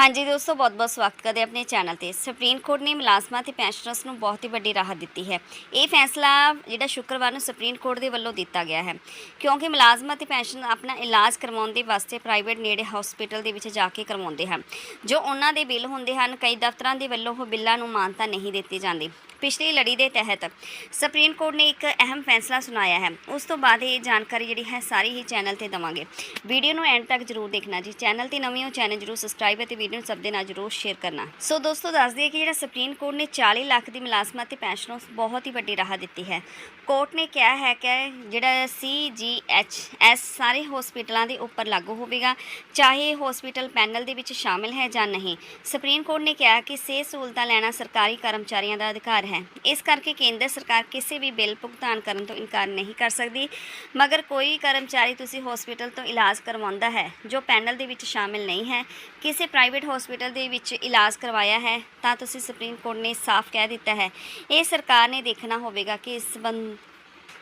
ਹਾਂਜੀ ਦੋਸਤੋ, ਬਹੁਤ-ਬਹੁਤ ਸਵਾਗਤ ਕਰਦੇ ਆਪਣੇ ਚੈਨਲ ਤੇ। ਸੁਪਰੀਮ ਕੋਰਟ ਨੇ ਮੁਲਾਜ਼ਮਾਂ ਤੇ ਪੈਨਸ਼ਨਰਸ ਨੂੰ ਬਹੁਤ ਹੀ ਵੱਡੀ ਰਾਹਤ ਦਿੱਤੀ ਹੈ। ਇਹ ਫੈਸਲਾ ਜਿਹੜਾ ਸ਼ੁੱਕਰਵਾਰ ਨੂੰ ਸੁਪਰੀਮ ਕੋਰਟ ਦੇ ਵੱਲੋਂ ਦਿੱਤਾ ਗਿਆ ਹੈ। ਕਿਉਂਕਿ ਮੁਲਾਜ਼ਮਾਂ ਤੇ ਪੈਨਸ਼ਨ ਆਪਣਾ ਇਲਾਜ ਕਰਵਾਉਣ ਦੇ ਵਾਸਤੇ ਪ੍ਰਾਈਵੇਟ ਨੇੜੇ ਹਸਪੀਟਲ ਦੇ ਵਿੱਚ ਜਾ ਕੇ ਕਰਵਾਉਂਦੇ ਹਨ। ਜੋ ਉਹਨਾਂ ਦੇ ਬਿੱਲ ਹੁੰਦੇ ਹਨ, ਕਈ ਦਫ਼ਤਰਾਂ ਦੇ ਵੱਲੋਂ ਉਹ ਬਿੱਲਾਂ ਨੂੰ ਮਾਨਤਾ ਨਹੀਂ ਦਿੱਤੀ ਜਾਂਦੀ। ਪਿਛਲੀ ਲੜੀ ਦੇ ਤਹਿਤ ਸੁਪਰੀਮ ਕੋਰਟ ਨੇ ਇੱਕ ਅਹਿਮ ਫੈਸਲਾ ਸੁਣਾਇਆ ਹੈ। ਉਸ ਤੋਂ ਬਾਅਦ ਇਹ ਜਾਣਕਾਰੀ ਜਿਹੜੀ ਹੈ ਸਾਰੀ ਹੀ ਚੈਨਲ ਤੇ ਦਵਾਂਗੇ। ਵੀਡੀਓ ਨੂੰ ਐਂਡ ਤੱਕ ਜਰੂਰ ਦੇਖਣਾ ਜੀ। ਚੈਨਲ ਤੇ ਨਵੇਂ ਹੋ ਚੈਨਲ ਜਰੂਰ ਸਬਸਕ੍ਰਾਈਬ ਅਤੇ ਵੀਡੀਓ ਨੂੰ ਸਭ ਦੇ ਨਾਲ ਜਰੂਰ ਸ਼ੇਅਰ ਕਰਨਾ। ਸੋ ਦੋਸਤੋ, ਦੱਸ ਦਈਏ ਕਿ ਜਿਹੜਾ ਸੁਪਰੀਮ ਕੋਰਟ ਨੇ 40 ਲੱਖ ਦੀ ਮੁਲਾਜ਼ਮਾਂ ਤੇ ਪੈਨਸ਼ਨਰਾਂ ਨੂੰ ਬਹੁਤ ਹੀ ਵੱਡੀ ਰਾਹਤ ਦਿੱਤੀ ਹੈ। ਕੋਰਟ ਨੇ ਕਿਹਾ ਹੈ ਕਿ ਜਿਹੜਾ ਸੀਜੀਐਚਐਸ ਸਾਰੇ ਹਸਪੀਟਲਾਂ ਦੇ ਉੱਪਰ ਲਾਗੂ ਹੋਵੇਗਾ, ਚਾਹੇ ਹਸਪੀਟਲ ਪੈਨਲ ਦੇ ਵਿੱਚ ਸ਼ਾਮਿਲ ਹੈ ਜਾਂ ਨਹੀਂ। ਸੁਪਰੀਮ ਕੋਰਟ ਨੇ ਕਿਹਾ ਕਿ ਸਿਹਤ ਸਹੂਲਤਾਂ ਲੈਣਾ ਸਰਕਾਰੀ ਕਰਮਚਾਰੀਆਂ ਦਾ ਅਧਿਕਾਰ ਹੈ। ਇਸ ਕਰਕੇ ਕੇਂਦਰ ਸਰਕਾਰ ਕਿਸੇ ਵੀ ਬਿੱਲ ਭੁਗਤਾਨ ਕਰਨ ਤੋਂ ਇਨਕਾਰ ਨਹੀਂ ਕਰ ਸਕਦੀ। ਮਗਰ ਕੋਈ ਕਰਮਚਾਰੀ ਤੁਸੀਂ ਹਸਪੀਟਲ ਤੋਂ ਇਲਾਜ ਕਰਵਾਉਂਦਾ ਹੈ, ਜੋ ਪੈਨਲ ਦੇ ਵਿੱਚ ਸ਼ਾਮਿਲ ਨਹੀਂ ਹੈ, ਕਿਸੇ ਪ੍ਰਾਈਵੇਟ ਹਸਪੀਟਲ ਦੇ ਵਿੱਚ ਇਲਾਜ ਕਰਵਾਇਆ ਹੈ, ਤਾਂ ਤੁਸੀਂ ਸੁਪਰੀਮ ਕੋਰਟ ਨੇ ਸਾਫ਼ ਕਹਿ ਦਿੱਤਾ ਹੈ। ਇਹ ਸਰਕਾਰ ਨੇ ਦੇਖਣਾ ਹੋਵੇਗਾ ਕਿ ਇਸ ਸੰਬੰਧ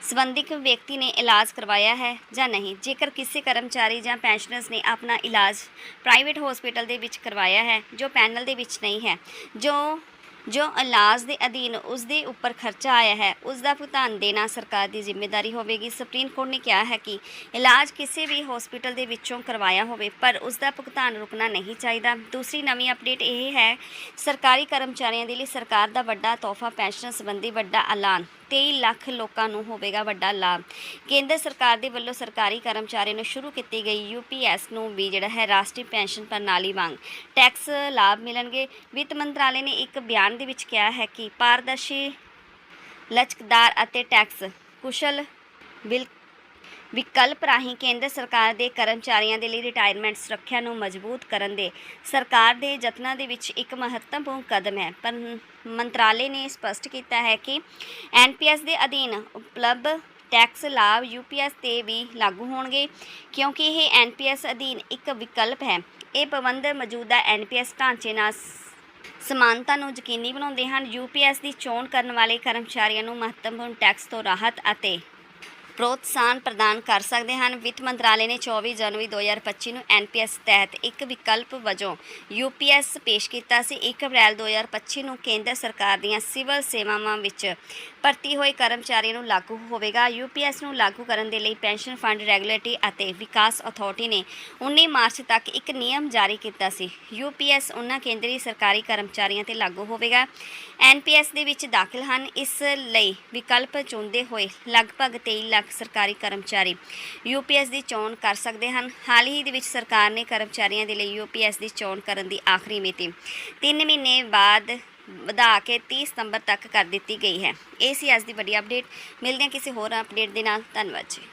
ਸੰਬੰਧਿਤ ਵਿਅਕਤੀ ਨੇ ਇਲਾਜ ਕਰਵਾਇਆ ਹੈ ਜਾਂ ਨਹੀਂ। ਜੇਕਰ ਕਿਸੇ ਕਰਮਚਾਰੀ ਜਾਂ ਪੈਨਸ਼ਨਰਸ ਨੇ ਆਪਣਾ ਇਲਾਜ ਪ੍ਰਾਈਵੇਟ ਹਸਪੀਟਲ ਦੇ ਵਿੱਚ ਕਰਵਾਇਆ ਹੈ, ਜੋ ਪੈਨਲ ਦੇ ਵਿੱਚ ਨਹੀਂ ਹੈ, ਜੋ ਜੋ ਇਲਾਜ ਦੇ ਅਧੀਨ ਉਸ ਦੇ ਉੱਪਰ ਖਰਚਾ ਆਇਆ ਹੈ ਉਸ ਦਾ ਭੁਗਤਾਨ ਦੇਣਾ ਸਰਕਾਰ ਦੀ ਜ਼ਿੰਮੇਵਾਰੀ ਹੋਵੇਗੀ। ਸੁਪਰੀਮ ਕੋਰਟ ਨੇ ਕਿਹਾ ਹੈ ਕਿ ਇਲਾਜ ਕਿਸੇ ਵੀ ਹਸਪੀਟਲ ਦੇ ਵਿੱਚੋਂ ਕਰਵਾਇਆ ਹੋਵੇ, ਪਰ ਉਸ ਦਾ ਭੁਗਤਾਨ ਰੁਕਣਾ ਨਹੀਂ ਚਾਹੀਦਾ। ਦੂਸਰੀ ਨਵੀਂ ਅਪਡੇਟ ਇਹ ਹੈ, ਸਰਕਾਰੀ ਕਰਮਚਾਰੀਆਂ ਦੇ ਲਈ ਸਰਕਾਰ ਦਾ ਵੱਡਾ ਤੋਹਫਾ, ਪੈਨਸ਼ਨ ਸੰਬੰਧੀ ਵੱਡਾ ਐਲਾਨ। 23 ਲੱਖ ਲੋਕਾਂ ਨੂੰ ਹੋਵੇਗਾ ਵੱਡਾ ਲਾਭ। ਕੇਂਦਰ ਸਰਕਾਰ ਦੇ ਵੱਲੋਂ ਸਰਕਾਰੀ ਕਰਮਚਾਰੀਆਂ ਨੂੰ ਸ਼ੁਰੂ ਕੀਤੀ ਗਈ ਯੂਪੀਐਸ ਨੂੰ ਵੀ ਜਿਹੜਾ ਹੈ ਰਾਸ਼ਟਰੀ ਪੈਨਸ਼ਨ ਪ੍ਰਣਾਲੀ ਵਾਂਗ ਟੈਕਸ ਲਾਭ ਮਿਲਣਗੇ। ਵਿੱਤ ਮੰਤਰਾਲੇ ਨੇ ਇੱਕ ਬਿਆਨ ਦੇ ਵਿੱਚ ਕਿਹਾ ਹੈ ਕਿ ਪਾਰਦਰਸ਼ੀ ਲਚਕਦਾਰ ਅਤੇ ਟੈਕਸ ਕੁਸ਼ਲ ਬਿਲ ਵਿਕਲਪ ਰਾਹੀਂ ਕੇਂਦਰ ਸਰਕਾਰ ਦੇ ਕਰਮਚਾਰੀਆਂ ਦੇ ਲਈ ਰਿਟਾਇਰਮੈਂਟ ਸੁਰੱਖਿਆ ਨੂੰ ਮਜ਼ਬੂਤ ਕਰਨ ਦੇ ਸਰਕਾਰ ਦੇ ਯਤਨਾਂ ਦੇ ਵਿੱਚ ਇੱਕ ਮਹੱਤਵਪੂਰਨ ਕਦਮ ਹੈ। ਪਰ ਮੰਤਰਾਲੇ ਨੇ ਸਪਸ਼ਟ ਕੀਤਾ ਹੈ ਕਿ ਐਨਪੀਐਸ ਦੇ ਅਧੀਨ ਉਪਲਬਧ ਟੈਕਸ ਲਾਭ ਯੂਪੀਐਸ ਤੇ ਵੀ ਲਾਗੂ ਹੋਣਗੇ, ਕਿਉਂਕਿ ਇਹ ਐਨਪੀਐਸ ਅਧੀਨ ਇੱਕ ਵਿਕਲਪ ਹੈ। ਇਹ ਪ੍ਰਬੰਧ ਮੌਜੂਦਾ ਐਨਪੀਐਸ ਢਾਂਚੇ ਨਾਲ ਸਮਾਨਤਾ ਨੂੰ ਯਕੀਨੀ ਬਣਾਉਂਦੇ ਹਨ। ਯੂਪੀਐਸ ਦੀ ਚੋਣ ਕਰਨ ਵਾਲੇ ਕਰਮਚਾਰੀਆਂ ਨੂੰ ਮਹੱਤਵਪੂਰਨ ਟੈਕਸ ਤੋਂ ਰਾਹਤ ਅਤੇ ਪ੍ਰੋਤਸਾਹਨ ਪ੍ਰਦਾਨ ਕਰ ਸਕਦੇ ਹਨ। ਵਿੱਤ ਮੰਤਰਾਲੇ ਨੇ 24 ਜਨਵਰੀ 2025 ਨੂੰ ਐਨਪੀਐਸ ਤਹਿਤ ਇੱਕ ਵਿਕਲਪ ਵਜੋਂ ਯੂਪੀਐਸ ਪੇਸ਼ ਕੀਤਾ ਸੀ। 1 ਅਪ੍ਰੈਲ 2025 ਨੂੰ ਕੇਂਦਰ ਸਰਕਾਰ ਦੀਆਂ ਸਿਵਲ ਸੇਵਾਵਾਂ ਵਿੱਚ ਭਰਤੀ ਹੋਏ ਕਰਮਚਾਰੀਆਂ ਨੂੰ ਲਾਗੂ ਹੋਵੇਗਾ। ਯੂਪੀਐਸ ਨੂੰ ਲਾਗੂ ਕਰਨ ਦੇ ਲਈ ਪੈਨਸ਼ਨ ਫੰਡ ਰੈਗੂਲੇਟਰੀ ਅਤੇ ਵਿਕਾਸ ਅਥਾਰਟੀ ਨੇ 19 ਮਾਰਚ ਤੱਕ ਇੱਕ ਨਿਯਮ ਜਾਰੀ ਕੀਤਾ ਸੀ। ਯੂਪੀਐਸ ਉਹਨਾਂ ਕੇਂਦਰੀ ਸਰਕਾਰੀ ਕਰਮਚਾਰੀਆਂ ਤੇ ਲਾਗੂ ਹੋਵੇਗਾ। ਐਨਪੀਐਸ ਦੇ ਵਿੱਚ ਦਾਖਲ ਹਨ। ਇਸ ਲਈ ਵਿਕਲਪ ਚੁਣਦੇ ਹੋਏ ਲਗਭਗ 23 ਲੱਖ ਸਰਕਾਰੀ ਕਰਮਚਾਰੀ ਯੂਪੀਐਸ ਦੀ ਚੋਣ ਕਰ ਸਕਦੇ ਹਨ। ਹਾਲ ਹੀ ਦੇ ਵਿੱਚ ਸਰਕਾਰ ਨੇ ਕਰਮਚਾਰੀਆਂ ਦੇ ਲਈ ਯੂਪੀਐਸ ਦੀ ਚੋਣ ਕਰਨ ਦੀ ਆਖਰੀ ਮਿਤੀ 3 ਮਹੀਨੇ ਬਾਅਦ ਵਧਾ ਕੇ 30 ਸਤੰਬਰ ਤੱਕ ਕਰ ਦਿੱਤੀ ਗਈ ਹੈ। ਇਹ ਸੀ ਅੱਜ ਦੀ ਵੱਡੀ ਅਪਡੇਟ। ਮਿਲਦੇ ਹਾਂ ਕਿਸੇ ਹੋਰ ਅਪਡੇਟ ਦੇ ਨਾਲ। ਧੰਨਵਾਦ ਜੀ।